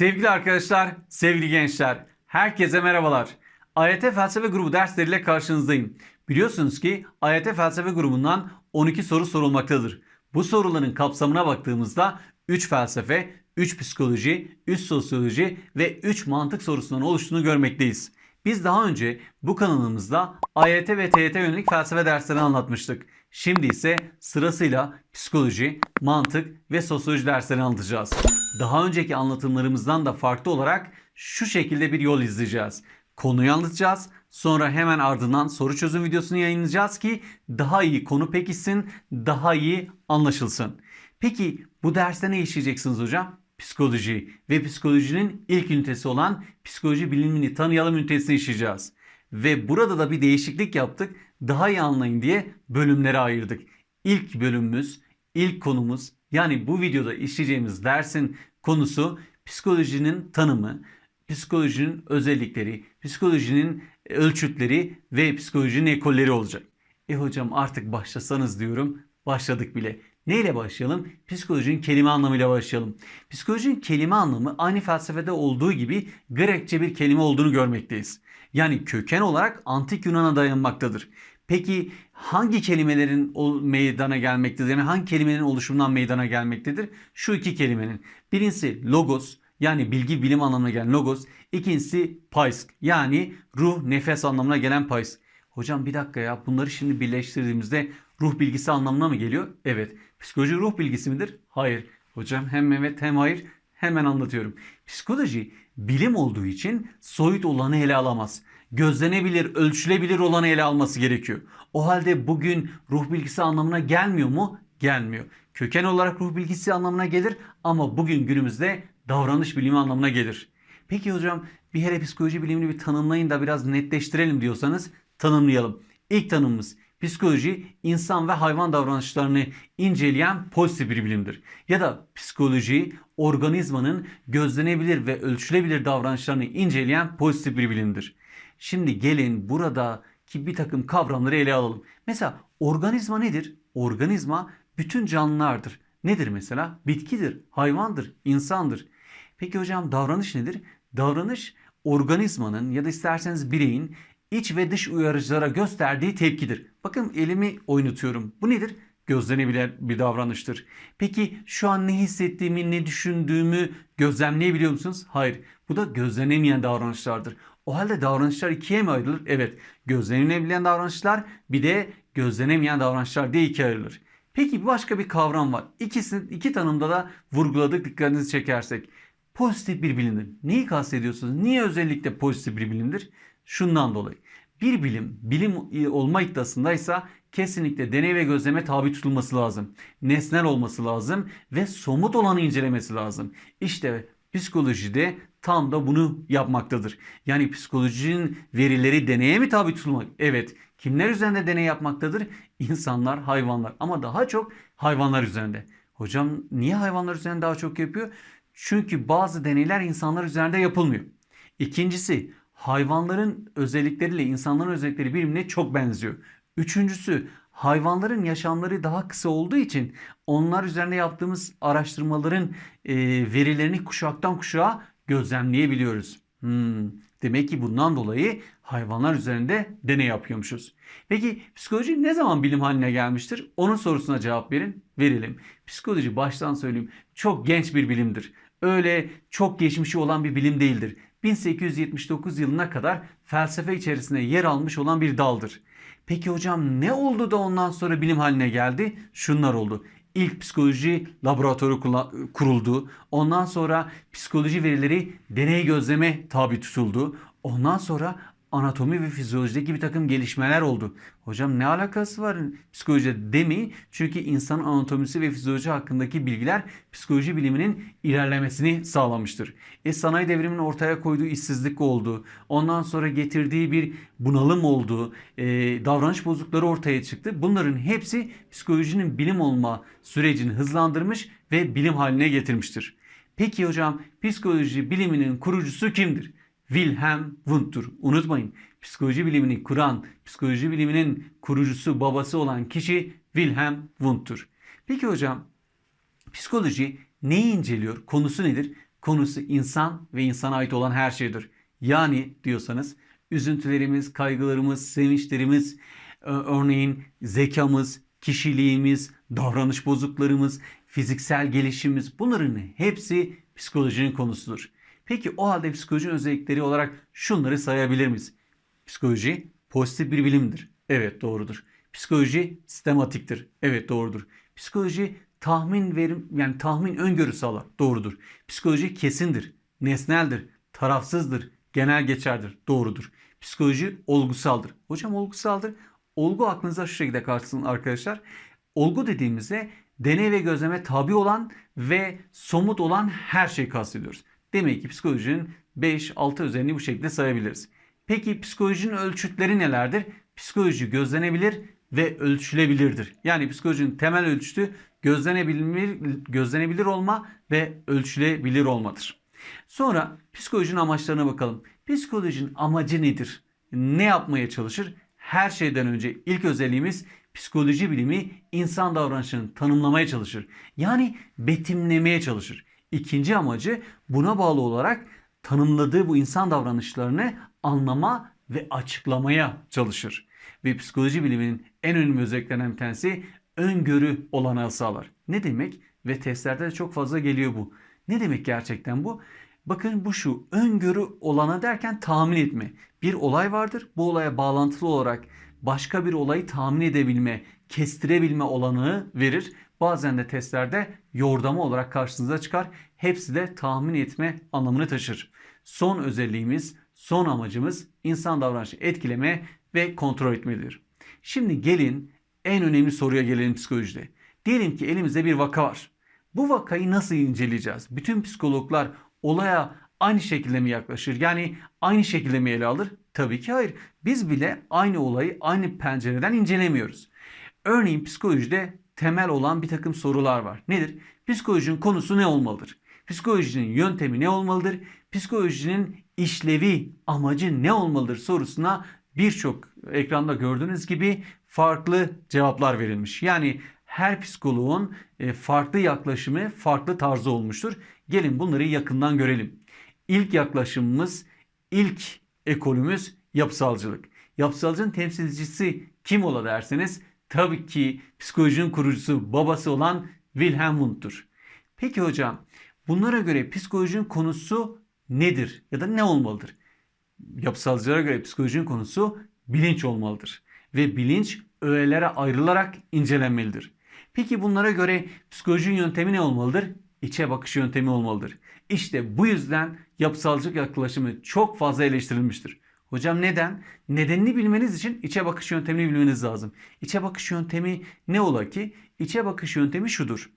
Sevgili arkadaşlar, sevgili gençler, herkese merhabalar. AYT Felsefe Grubu dersleriyle karşınızdayım. Biliyorsunuz ki AYT Felsefe Grubu'ndan 12 soru sorulmaktadır. Bu soruların kapsamına baktığımızda 3 felsefe, 3 psikoloji, 3 sosyoloji ve 3 mantık sorusundan oluştuğunu görmekteyiz. Biz daha önce bu kanalımızda AYT ve TYT yönelik felsefe derslerini anlatmıştık. Şimdi ise sırasıyla psikoloji, mantık ve sosyoloji derslerini anlatacağız. Daha önceki anlatımlarımızdan da farklı olarak şu şekilde bir yol izleyeceğiz. Konuyu anlatacağız. Sonra hemen ardından soru çözüm videosunu yayınlayacağız ki daha iyi konu pekişsin, daha iyi anlaşılsın. Peki bu derste ne işleyeceksiniz hocam? Psikoloji ve psikolojinin ilk ünitesi olan psikoloji bilimini tanıyalım ünitesini işleyeceğiz. Ve burada da bir değişiklik yaptık. Daha iyi anlayın diye bölümlere ayırdık. İlk bölümümüz, ilk konumuz yani bu videoda işleyeceğimiz dersin konusu psikolojinin tanımı, psikolojinin özellikleri, psikolojinin ölçütleri ve psikolojinin ekolleri olacak. E hocam artık başlasanız diyorum. Başladık bile. Neyle başlayalım? Psikolojinin kelime anlamıyla başlayalım. Psikolojinin kelime anlamı aynı felsefede olduğu gibi Grekçe bir kelime olduğunu görmekteyiz. Yani köken olarak antik Yunan'a dayanmaktadır. Peki hangi kelimelerin meydana gelmektedir? Yani hangi kelimelerin oluşumundan meydana gelmektedir? Şu iki kelimenin. Birincisi logos yani bilgi bilim anlamına gelen logos. İkincisi paisk yani ruh nefes anlamına gelen paisk. Hocam bir dakika ya bunları şimdi birleştirdiğimizde ruh bilgisi anlamına mı geliyor? Evet. Psikoloji ruh bilgisi midir? Hayır. Hocam hem evet hem hayır. Hemen anlatıyorum. Psikoloji bilim olduğu için soyut olanı ele alamaz. Gözlenebilir, ölçülebilir olanı ele alması gerekiyor. O halde bugün ruh bilgisi anlamına gelmiyor mu? Gelmiyor. Köken olarak ruh bilgisi anlamına gelir ama bugün günümüzde davranış bilimi anlamına gelir. Peki hocam bir hele psikoloji bilimini bir tanımlayın da biraz netleştirelim diyorsanız tanımlayalım. İlk tanımımız Psikoloji insan ve hayvan davranışlarını inceleyen pozitif bir bilimdir. Ya da psikoloji organizmanın gözlenebilir ve ölçülebilir davranışlarını inceleyen pozitif bir bilimdir. Şimdi gelin buradaki bir takım kavramları ele alalım. Mesela organizma nedir? Organizma bütün canlılardır. Nedir mesela? Bitkidir, hayvandır, insandır. Peki hocam davranış nedir? Davranış organizmanın ya da isterseniz bireyin iç ve dış uyarıcılara gösterdiği tepkidir. Bakın elimi oynatıyorum. Bu nedir? Gözlenebilen bir davranıştır. Peki şu an ne hissettiğimi, ne düşündüğümü gözlemleyebiliyor musunuz? Hayır. Bu da gözlenemeyen davranışlardır. O halde davranışlar ikiye mi ayrılır? Evet. Gözlenebilen davranışlar bir de gözlenemeyen davranışlar diye ikiye ayrılır. Peki başka bir kavram var. İkisini, iki tanımda da vurguladık dikkatinizi çekersek. Pozitif bir bilimdir. Neyi kastediyorsunuz? Niye özellikle pozitif bir bilimdir? Şundan dolayı. Bir bilim, bilim olma iddiasındaysa kesinlikle deney ve gözleme tabi tutulması lazım. Nesnel olması lazım ve somut olanı incelemesi lazım. İşte psikolojide tam da bunu yapmaktadır. Yani psikolojinin verileri deneye mi tabi tutulmak? Evet. Kimler üzerinde deney yapmaktadır? İnsanlar, hayvanlar ama daha çok hayvanlar üzerinde. Hocam niye hayvanlar üzerinde daha çok yapıyor? Çünkü bazı deneyler insanlar üzerinde yapılmıyor. İkincisi hayvanların özellikleriyle insanların özellikleri birbirine çok benziyor. Üçüncüsü hayvanların yaşamları daha kısa olduğu için onlar üzerinde yaptığımız araştırmaların verilerini kuşaktan kuşağa gözlemleyebiliyoruz. Hmm, demek ki bundan dolayı hayvanlar üzerinde deney yapıyormuşuz. Peki psikoloji ne zaman bilim haline gelmiştir? Onun sorusuna cevap verin, verelim. Psikoloji baştan söyleyeyim çok genç bir bilimdir. Öyle çok geçmişi olan bir bilim değildir. 1879 yılına kadar felsefe içerisinde yer almış olan bir daldır. Peki hocam ne oldu da ondan sonra bilim haline geldi? Şunlar oldu. İlk psikoloji laboratuvarı kuruldu. Ondan sonra psikoloji verileri deney gözleme tabi tutuldu. Ondan sonra anatomi ve fizyolojideki bir takım gelişmeler oldu. Hocam ne alakası var psikolojide demeyin. Çünkü insanın anatomisi ve fizyoloji hakkındaki bilgiler psikoloji biliminin ilerlemesini sağlamıştır. E sanayi devriminin ortaya koyduğu işsizlik oldu. Ondan sonra getirdiği bir bunalım oldu. E, davranış bozuklukları ortaya çıktı. Bunların hepsi psikolojinin bilim olma sürecini hızlandırmış ve bilim haline getirmiştir. Peki hocam psikoloji biliminin kurucusu kimdir? Wilhelm Wundt'tur. Unutmayın psikoloji bilimini kuran, psikoloji biliminin kurucusu, babası olan kişi Wilhelm Wundt'tur. Peki hocam psikoloji neyi inceliyor? Konusu nedir? konusu insan ve insana ait olan her şeydir. Yani diyorsanız üzüntülerimiz, kaygılarımız, sevinçlerimiz, ö- örneğin zekamız, kişiliğimiz, davranış bozukluklarımız, fiziksel gelişimimiz bunların hepsi psikolojinin konusudur. Peki o halde psikolojinin özellikleri olarak şunları sayabilir miyiz? Psikoloji pozitif bir bilimdir. Evet doğrudur. Psikoloji sistematiktir. Evet doğrudur. Psikoloji tahmin verim yani tahmin öngörü sağlar. Doğrudur. Psikoloji kesindir, nesneldir, tarafsızdır, genel geçerdir. Doğrudur. Psikoloji olgusaldır. Hocam olgusaldır. Olgu aklınıza şu şekilde kalsın arkadaşlar. Olgu dediğimizde deney ve gözleme tabi olan ve somut olan her şeyi kastediyoruz. Demek ki psikolojinin 5-6 özelliğini bu şekilde sayabiliriz. Peki psikolojinin ölçütleri nelerdir? Psikoloji gözlenebilir ve ölçülebilirdir. Yani psikolojinin temel ölçütü gözlenebilir, gözlenebilir olma ve ölçülebilir olmadır. Sonra psikolojinin amaçlarına bakalım. Psikolojinin amacı nedir? Ne yapmaya çalışır? Her şeyden önce ilk özelliğimiz psikoloji bilimi insan davranışını tanımlamaya çalışır. Yani betimlemeye çalışır. İkinci amacı buna bağlı olarak tanımladığı bu insan davranışlarını anlama ve açıklamaya çalışır. Ve psikoloji biliminin en önemli özelliklerinden bir tanesi öngörü olanağı sağlar. Ne demek? Ve testlerde de çok fazla geliyor bu. Ne demek gerçekten bu? Bakın bu şu öngörü olana derken tahmin etme. Bir olay vardır. Bu olaya bağlantılı olarak başka bir olayı tahmin edebilme, kestirebilme olanağı verir. Bazen de testlerde yordamı olarak karşınıza çıkar. Hepsi de tahmin etme anlamını taşır. Son özelliğimiz, son amacımız insan davranışı etkileme ve kontrol etmedir. Şimdi gelin en önemli soruya gelelim psikolojide. Diyelim ki elimizde bir vaka var. Bu vakayı nasıl inceleyeceğiz? Bütün psikologlar olaya aynı şekilde mi yaklaşır? Yani aynı şekilde mi ele alır? Tabii ki hayır. Biz bile aynı olayı aynı pencereden incelemiyoruz. Örneğin psikolojide temel olan bir takım sorular var. Nedir? Psikolojinin konusu ne olmalıdır? Psikolojinin yöntemi ne olmalıdır? Psikolojinin işlevi, amacı ne olmalıdır sorusuna birçok ekranda gördüğünüz gibi farklı cevaplar verilmiş. Yani her psikoloğun e, farklı yaklaşımı, farklı tarzı olmuştur. Gelin bunları yakından görelim. İlk yaklaşımımız, ilk ekolümüz yapısalcılık. Yapısalcının temsilcisi kim ola derseniz tabii ki psikolojinin kurucusu, babası olan Wilhelm Wundt'tur. Peki hocam bunlara göre psikolojinin konusu nedir ya da ne olmalıdır? Yapısalcılara göre psikolojinin konusu bilinç olmalıdır. Ve bilinç öğelere ayrılarak incelenmelidir. Peki bunlara göre psikolojinin yöntemi ne olmalıdır? İçe bakış yöntemi olmalıdır. İşte bu yüzden yapısalcılık yaklaşımı çok fazla eleştirilmiştir. Hocam neden? Nedenini bilmeniz için içe bakış yöntemini bilmeniz lazım. İçe bakış yöntemi ne ola ki? İçe bakış yöntemi şudur.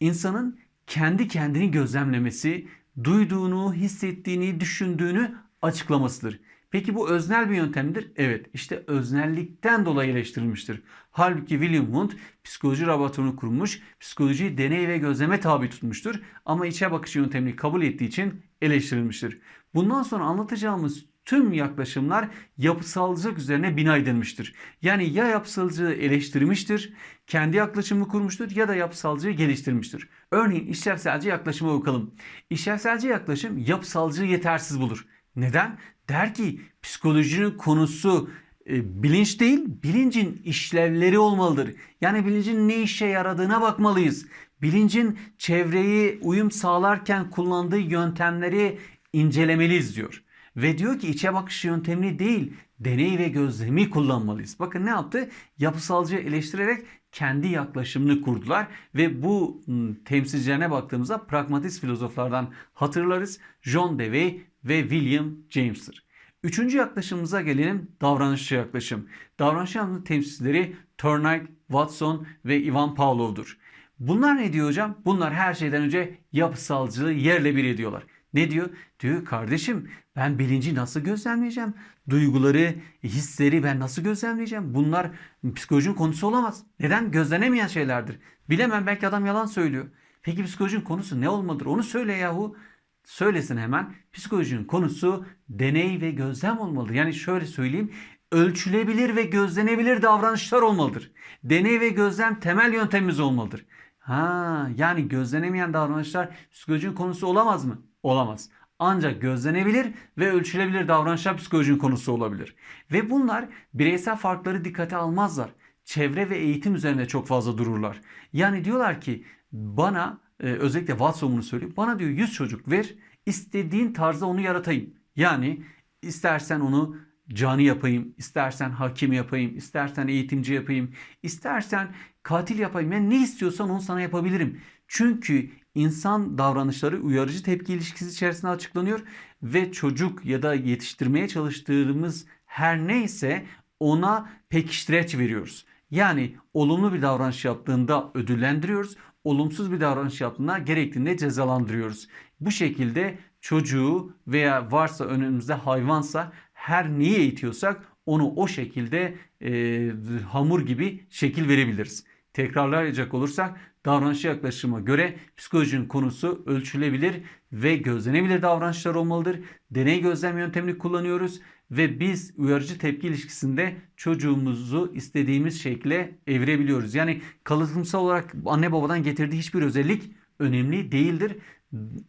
İnsanın kendi kendini gözlemlemesi, duyduğunu, hissettiğini, düşündüğünü açıklamasıdır. Peki bu öznel bir yöntemdir? Evet, işte öznellikten dolayı eleştirilmiştir. Halbuki William Wundt psikoloji laboratuvarını kurmuş, psikolojiyi deney ve gözleme tabi tutmuştur ama içe bakış yöntemini kabul ettiği için eleştirilmiştir. Bundan sonra anlatacağımız tüm yaklaşımlar yapısalcılık üzerine bina edilmiştir. Yani ya yapısalcılığı eleştirmiştir, kendi yaklaşımını kurmuştur ya da yapısalcılığı geliştirmiştir. Örneğin işlevselci yaklaşıma bakalım. İşlevselci yaklaşım yapısalcılığı yetersiz bulur. Neden? Der ki psikolojinin konusu e, bilinç değil, bilincin işlevleri olmalıdır. Yani bilincin ne işe yaradığına bakmalıyız. Bilincin çevreyi uyum sağlarken kullandığı yöntemleri incelemeliyiz diyor. Ve diyor ki içe bakış yöntemini değil, deney ve gözlemi kullanmalıyız. Bakın ne yaptı? Yapısalcıyı eleştirerek kendi yaklaşımını kurdular ve bu ım, temsilcilerine baktığımızda pragmatist filozoflardan hatırlarız. John Dewey ve William James'tir. Üçüncü yaklaşımımıza gelelim davranışçı yaklaşım. Davranışçı yaklaşım temsilcileri Turknight, Watson ve Ivan Pavlov'dur. Bunlar ne diyor hocam? Bunlar her şeyden önce yapısalcılığı yerle bir ediyorlar. Ne diyor? Diyor kardeşim ben bilinci nasıl gözlemleyeceğim? Duyguları, hisleri ben nasıl gözlemleyeceğim? Bunlar psikolojinin konusu olamaz. Neden? Gözlenemeyen şeylerdir. Bilemem belki adam yalan söylüyor. Peki psikolojinin konusu ne olmalıdır? Onu söyle yahu. Söylesin hemen. Psikolojinin konusu deney ve gözlem olmalıdır. Yani şöyle söyleyeyim. Ölçülebilir ve gözlenebilir davranışlar olmalıdır. Deney ve gözlem temel yöntemimiz olmalıdır. Ha, yani gözlenemeyen davranışlar psikolojinin konusu olamaz mı? Olamaz. Ancak gözlenebilir ve ölçülebilir davranışlar psikolojinin konusu olabilir. Ve bunlar bireysel farkları dikkate almazlar. Çevre ve eğitim üzerine çok fazla dururlar. Yani diyorlar ki bana e, özellikle Watson bunu söylüyor. Bana diyor 100 çocuk ver istediğin tarzda onu yaratayım. Yani istersen onu cani yapayım, istersen hakim yapayım, istersen eğitimci yapayım, istersen katil yapayım. Yani ne istiyorsan onu sana yapabilirim. Çünkü insan davranışları uyarıcı tepki ilişkisi içerisinde açıklanıyor ve çocuk ya da yetiştirmeye çalıştığımız her neyse ona pekiştireç veriyoruz. Yani olumlu bir davranış yaptığında ödüllendiriyoruz, olumsuz bir davranış yaptığında gerektiğinde cezalandırıyoruz. Bu şekilde çocuğu veya varsa önümüzde hayvansa her neyi eğitiyorsak onu o şekilde e, hamur gibi şekil verebiliriz. Tekrarlayacak olursak davranış yaklaşıma göre psikolojinin konusu ölçülebilir ve gözlenebilir davranışlar olmalıdır. Deney gözlem yöntemini kullanıyoruz ve biz uyarıcı tepki ilişkisinde çocuğumuzu istediğimiz şekle evirebiliyoruz. Yani kalıtımsal olarak anne babadan getirdiği hiçbir özellik önemli değildir.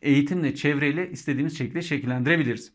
Eğitimle, çevreyle istediğimiz şekilde şekillendirebiliriz.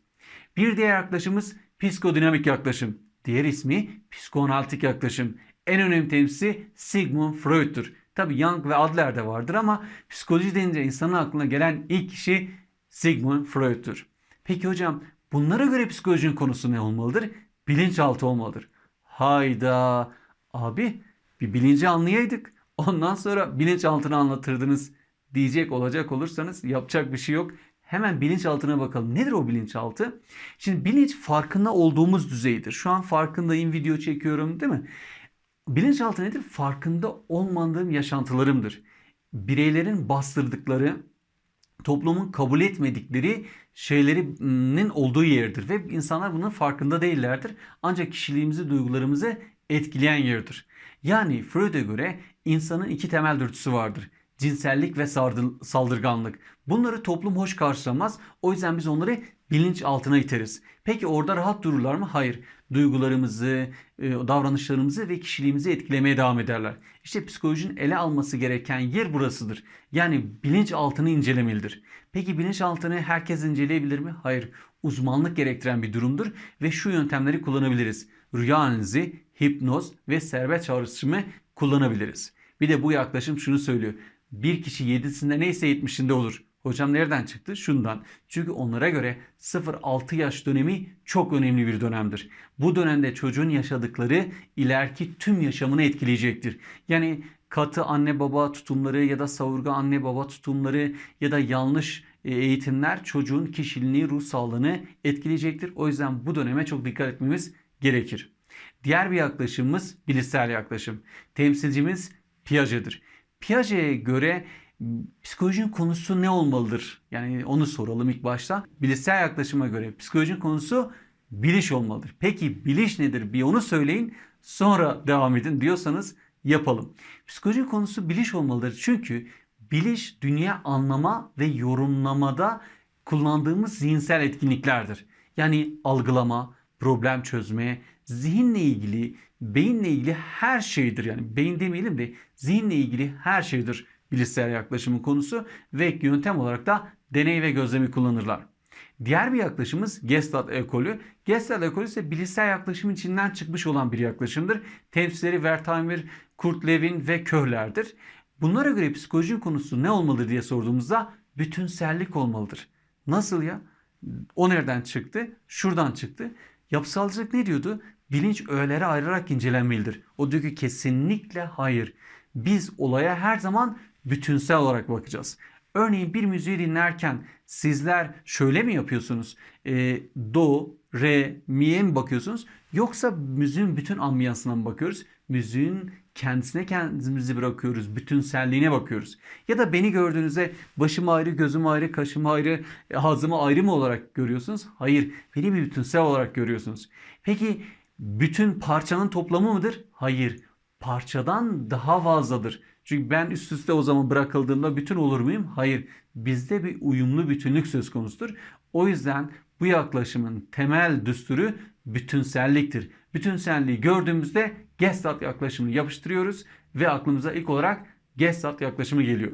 Bir diğer yaklaşımız psikodinamik yaklaşım. Diğer ismi psikoanalitik yaklaşım. En önemli temsilcisi Sigmund Freud'tur. Tabi Jung ve Adler de vardır ama psikoloji denince insanın aklına gelen ilk kişi Sigmund Freud'tur. Peki hocam bunlara göre psikolojinin konusu ne olmalıdır? Bilinçaltı olmalıdır. Hayda abi bir bilinci anlayaydık. Ondan sonra bilinçaltını anlatırdınız diyecek olacak olursanız yapacak bir şey yok. Hemen bilinçaltına bakalım. Nedir o bilinçaltı? Şimdi bilinç farkında olduğumuz düzeydir. Şu an farkındayım video çekiyorum değil mi? Bilinçaltı nedir? Farkında olmadığım yaşantılarımdır. Bireylerin bastırdıkları, toplumun kabul etmedikleri şeylerinin olduğu yerdir. Ve insanlar bunun farkında değillerdir. Ancak kişiliğimizi, duygularımızı etkileyen yerdir. Yani Freud'a göre insanın iki temel dürtüsü vardır cinsellik ve saldırganlık. Bunları toplum hoş karşılamaz. O yüzden biz onları bilinç altına iteriz. Peki orada rahat dururlar mı? Hayır. Duygularımızı, e, davranışlarımızı ve kişiliğimizi etkilemeye devam ederler. İşte psikolojinin ele alması gereken yer burasıdır. Yani bilinç altını incelemelidir. Peki bilinç altını herkes inceleyebilir mi? Hayır. Uzmanlık gerektiren bir durumdur ve şu yöntemleri kullanabiliriz. Rüya analizi, hipnoz ve serbest çağrışımı kullanabiliriz. Bir de bu yaklaşım şunu söylüyor. Bir kişi yedisinde neyse yetmişinde olur. Hocam nereden çıktı? Şundan. Çünkü onlara göre 0-6 yaş dönemi çok önemli bir dönemdir. Bu dönemde çocuğun yaşadıkları ileriki tüm yaşamını etkileyecektir. Yani katı anne baba tutumları ya da savurga anne baba tutumları ya da yanlış e, eğitimler çocuğun kişiliğini, ruh sağlığını etkileyecektir. O yüzden bu döneme çok dikkat etmemiz gerekir. Diğer bir yaklaşımımız bilişsel yaklaşım. Temsilcimiz Piaget'dir. Piaget'e göre psikolojinin konusu ne olmalıdır? Yani onu soralım ilk başta. Bilişsel yaklaşıma göre psikolojinin konusu biliş olmalıdır. Peki biliş nedir? Bir onu söyleyin sonra devam edin diyorsanız yapalım. Psikoloji konusu biliş olmalıdır. Çünkü biliş dünya anlama ve yorumlamada kullandığımız zihinsel etkinliklerdir. Yani algılama, problem çözme, zihinle ilgili, beyinle ilgili her şeydir. Yani beyin demeyelim de zihinle ilgili her şeydir bilişsel yaklaşımın konusu ve yöntem olarak da deney ve gözlemi kullanırlar. Diğer bir yaklaşımımız Gestalt ekolü. Gestalt ekolü ise bilişsel yaklaşımın içinden çıkmış olan bir yaklaşımdır. Temsilcileri Wertheimer, Kurt Lewin ve Köhler'dir. Bunlara göre psikolojinin konusu ne olmalı diye sorduğumuzda bütünsellik olmalıdır. Nasıl ya? O nereden çıktı? Şuradan çıktı. Yapısalcılık ne diyordu? Bilinç öğelere ayırarak incelenmelidir. O diyor ki kesinlikle hayır. Biz olaya her zaman bütünsel olarak bakacağız. Örneğin bir müziği dinlerken sizler şöyle mi yapıyorsunuz? E, do, re, mi'ye mi bakıyorsunuz? Yoksa müziğin bütün ambiyansına mı bakıyoruz? Müziğin kendisine kendimizi bırakıyoruz. Bütünselliğine bakıyoruz. Ya da beni gördüğünüzde başım ayrı, gözüm ayrı, kaşım ayrı, hazımı ayrı mı olarak görüyorsunuz? Hayır. Beni bir bütünsel olarak görüyorsunuz. Peki bütün parçanın toplamı mıdır? Hayır. Parçadan daha fazladır. Çünkü ben üst üste o zaman bırakıldığımda bütün olur muyum? Hayır. Bizde bir uyumlu bütünlük söz konusudur. O yüzden bu yaklaşımın temel düsturu bütünselliktir. Bütünselliği gördüğümüzde Gestalt yaklaşımını yapıştırıyoruz ve aklımıza ilk olarak Gestalt yaklaşımı geliyor.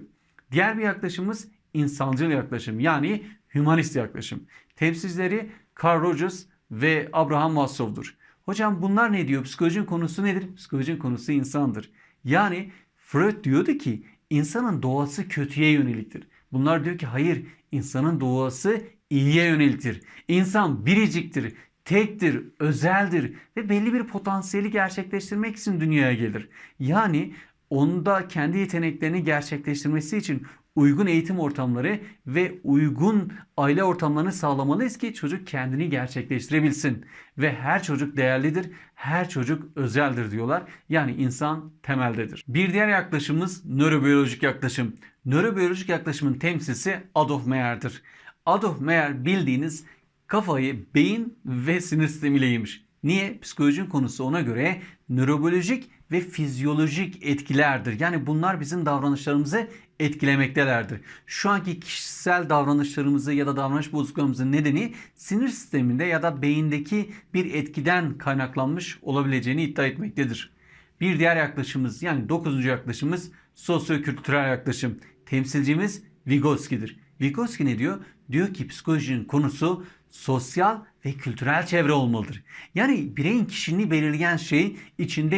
Diğer bir yaklaşımımız insancıl yaklaşım yani hümanist yaklaşım. Temsilcileri Carl Rogers ve Abraham Maslow'dur. Hocam bunlar ne diyor? Psikolojinin konusu nedir? Psikolojinin konusu insandır. Yani Freud diyordu ki insanın doğası kötüye yöneliktir. Bunlar diyor ki hayır insanın doğası iyiye yöneliktir. İnsan biriciktir, tektir, özeldir ve belli bir potansiyeli gerçekleştirmek için dünyaya gelir. Yani onda kendi yeteneklerini gerçekleştirmesi için uygun eğitim ortamları ve uygun aile ortamlarını sağlamalıyız ki çocuk kendini gerçekleştirebilsin. Ve her çocuk değerlidir, her çocuk özeldir diyorlar. Yani insan temeldedir. Bir diğer yaklaşımımız nörobiyolojik yaklaşım. Nörobiyolojik yaklaşımın temsilcisi Adolf Meyer'dir. Adolf Meyer bildiğiniz kafayı beyin ve sinir sistemiyle yemiş. Niye? Psikolojinin konusu ona göre nörobiyolojik ve fizyolojik etkilerdir. Yani bunlar bizim davranışlarımızı etkilemektelerdir. Şu anki kişisel davranışlarımızı ya da davranış bozukluklarımızın nedeni sinir sisteminde ya da beyindeki bir etkiden kaynaklanmış olabileceğini iddia etmektedir. Bir diğer yaklaşımımız yani dokuzuncu yaklaşımımız sosyokültürel yaklaşım. Temsilcimiz Vygotsky'dir. Vygotsky ne diyor? Diyor ki psikolojinin konusu sosyal ve kültürel çevre olmalıdır. Yani bireyin kişiliğini belirleyen şey içinde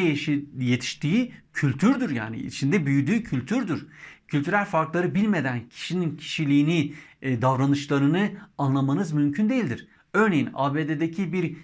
yetiştiği kültürdür yani içinde büyüdüğü kültürdür. Kültürel farkları bilmeden kişinin kişiliğini, e, davranışlarını anlamanız mümkün değildir. Örneğin ABD'deki bir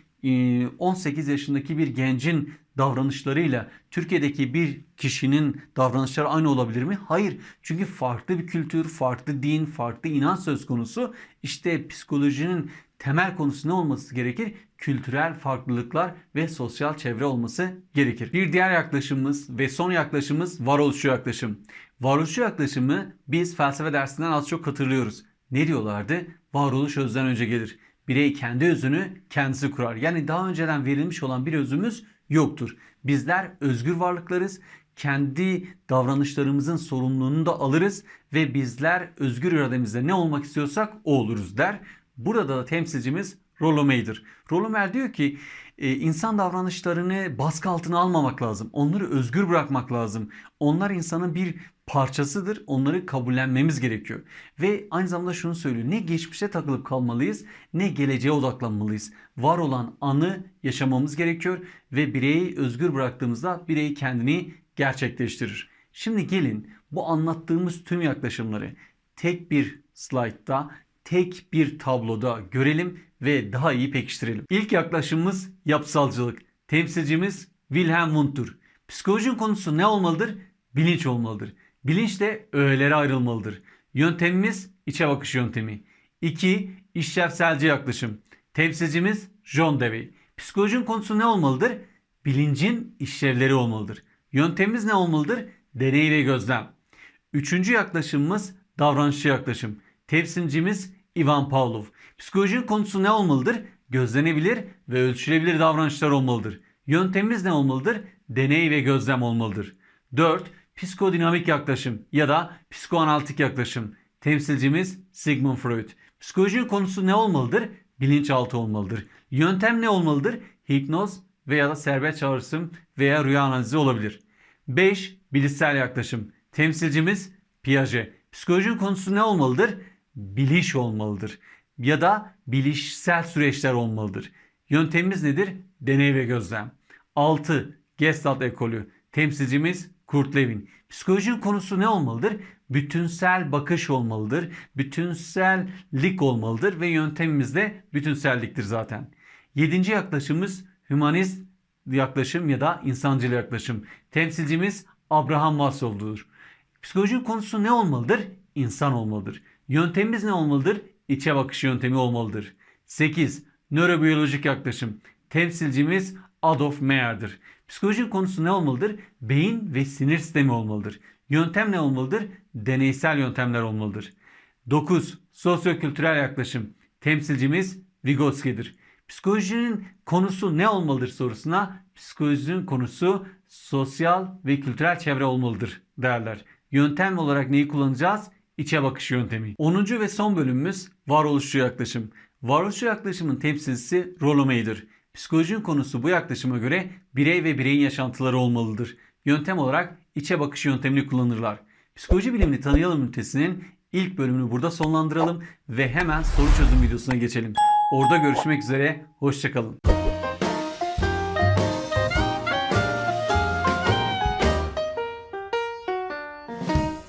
18 e, yaşındaki bir gencin davranışlarıyla Türkiye'deki bir kişinin davranışları aynı olabilir mi? Hayır. Çünkü farklı bir kültür, farklı din, farklı inanç söz konusu. İşte psikolojinin temel konusu ne olması gerekir? Kültürel farklılıklar ve sosyal çevre olması gerekir. Bir diğer yaklaşımımız ve son yaklaşımımız varoluşçu yaklaşım. Varoluşçu yaklaşımı biz felsefe dersinden az çok hatırlıyoruz. Ne diyorlardı? Varoluş özden önce gelir. Birey kendi özünü kendisi kurar. Yani daha önceden verilmiş olan bir özümüz yoktur. Bizler özgür varlıklarız. Kendi davranışlarımızın sorumluluğunu da alırız ve bizler özgür irademizle ne olmak istiyorsak o oluruz der. Burada da temsilcimiz Rollo May'dir. Rollo May diyor ki e, insan davranışlarını baskı altına almamak lazım. Onları özgür bırakmak lazım. Onlar insanın bir parçasıdır. Onları kabullenmemiz gerekiyor. Ve aynı zamanda şunu söylüyor. Ne geçmişe takılıp kalmalıyız ne geleceğe odaklanmalıyız. Var olan anı yaşamamız gerekiyor ve bireyi özgür bıraktığımızda birey kendini gerçekleştirir. Şimdi gelin bu anlattığımız tüm yaklaşımları tek bir slaytta, tek bir tabloda görelim ve daha iyi pekiştirelim. İlk yaklaşımımız yapısalcılık. Temsilcimiz Wilhelm Wundt'tur. Psikolojinin konusu ne olmalıdır? Bilinç olmalıdır. Bilinç de öğelere ayrılmalıdır. Yöntemimiz içe bakış yöntemi. 2. İşlevselci yaklaşım. Temsilcimiz John Dewey. Psikolojinin konusu ne olmalıdır? Bilincin işlevleri olmalıdır. Yöntemimiz ne olmalıdır? Deney ve gözlem. Üçüncü yaklaşımımız davranışçı yaklaşım. Temsilcimiz Ivan Pavlov. Psikolojinin konusu ne olmalıdır? Gözlenebilir ve ölçülebilir davranışlar olmalıdır. Yöntemimiz ne olmalıdır? Deney ve gözlem olmalıdır. 4. Psikodinamik yaklaşım ya da psikoanalitik yaklaşım. Temsilcimiz Sigmund Freud. Psikolojinin konusu ne olmalıdır? Bilinçaltı olmalıdır. Yöntem ne olmalıdır? Hipnoz veya da serbest çağrışım veya rüya analizi olabilir. 5. Bilişsel yaklaşım. Temsilcimiz Piaget. Psikolojinin konusu ne olmalıdır? Biliş olmalıdır. Ya da bilişsel süreçler olmalıdır. Yöntemimiz nedir? Deney ve gözlem. 6. Gestalt ekolü. Temsilcimiz Kurt Lewin. Psikolojinin konusu ne olmalıdır? Bütünsel bakış olmalıdır. Bütünsellik olmalıdır ve yöntemimiz de bütünselliktir zaten. Yedinci yaklaşımımız hümanist yaklaşım ya da insancıl yaklaşım. Temsilcimiz Abraham Maslow'dur. Psikolojinin konusu ne olmalıdır? İnsan olmalıdır. Yöntemimiz ne olmalıdır? İçe bakış yöntemi olmalıdır. 8. Nörobiyolojik yaklaşım. Temsilcimiz Adolf Meyer'dir. Psikolojinin konusu ne olmalıdır? Beyin ve sinir sistemi olmalıdır. Yöntem ne olmalıdır? Deneysel yöntemler olmalıdır. 9. Sosyokültürel yaklaşım. Temsilcimiz Vygotsky'dir. Psikolojinin konusu ne olmalıdır sorusuna psikolojinin konusu sosyal ve kültürel çevre olmalıdır derler. Yöntem olarak neyi kullanacağız? İçe bakış yöntemi. 10. ve son bölümümüz varoluşçu yaklaşım. Varoluşçu yaklaşımın temsilcisi Rollo May'dir. Psikolojinin konusu bu yaklaşıma göre birey ve bireyin yaşantıları olmalıdır. Yöntem olarak içe bakış yöntemini kullanırlar. Psikoloji bilimini tanıyalım ünitesinin ilk bölümünü burada sonlandıralım ve hemen soru çözüm videosuna geçelim. Orada görüşmek üzere, hoşçakalın.